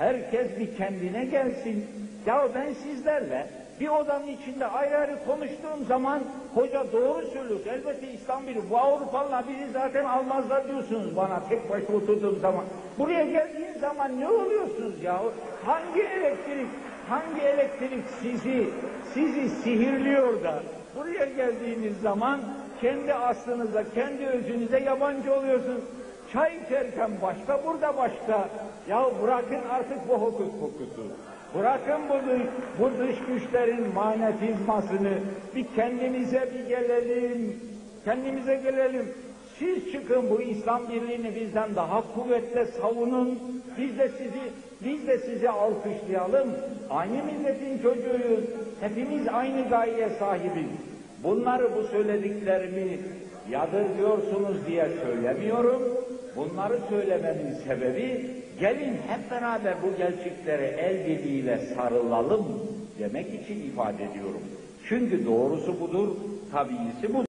Herkes bir kendine gelsin. Ya ben sizlerle bir odanın içinde ayrı ayrı konuştuğum zaman hoca doğru söylüyor. Elbette İslam bilir. Bu Avrupalılar bizi zaten almazlar diyorsunuz bana tek başına oturduğum zaman. Buraya geldiğin zaman ne oluyorsunuz ya? Hangi elektrik, hangi elektrik sizi, sizi sihirliyor da buraya geldiğiniz zaman kendi aslınıza, kendi özünüze yabancı oluyorsunuz. Çay içerken başka, burada başka. Ya bırakın artık bu hokus pokusu. Bırakın bu dış, bu dış güçlerin manetizmasını. Bir kendimize bir gelelim. Kendimize gelelim. Siz çıkın bu İslam birliğini bizden daha kuvvetle savunun. Biz de sizi biz de sizi alkışlayalım. Aynı milletin çocuğuyuz. Hepimiz aynı gayeye sahibiz. Bunları bu söylediklerimi yadırgıyorsunuz diye söylemiyorum. Bunları söylememin sebebi gelin hep beraber bu gerçeklere el birliğiyle sarılalım demek için ifade ediyorum. Çünkü doğrusu budur, tabiisi budur.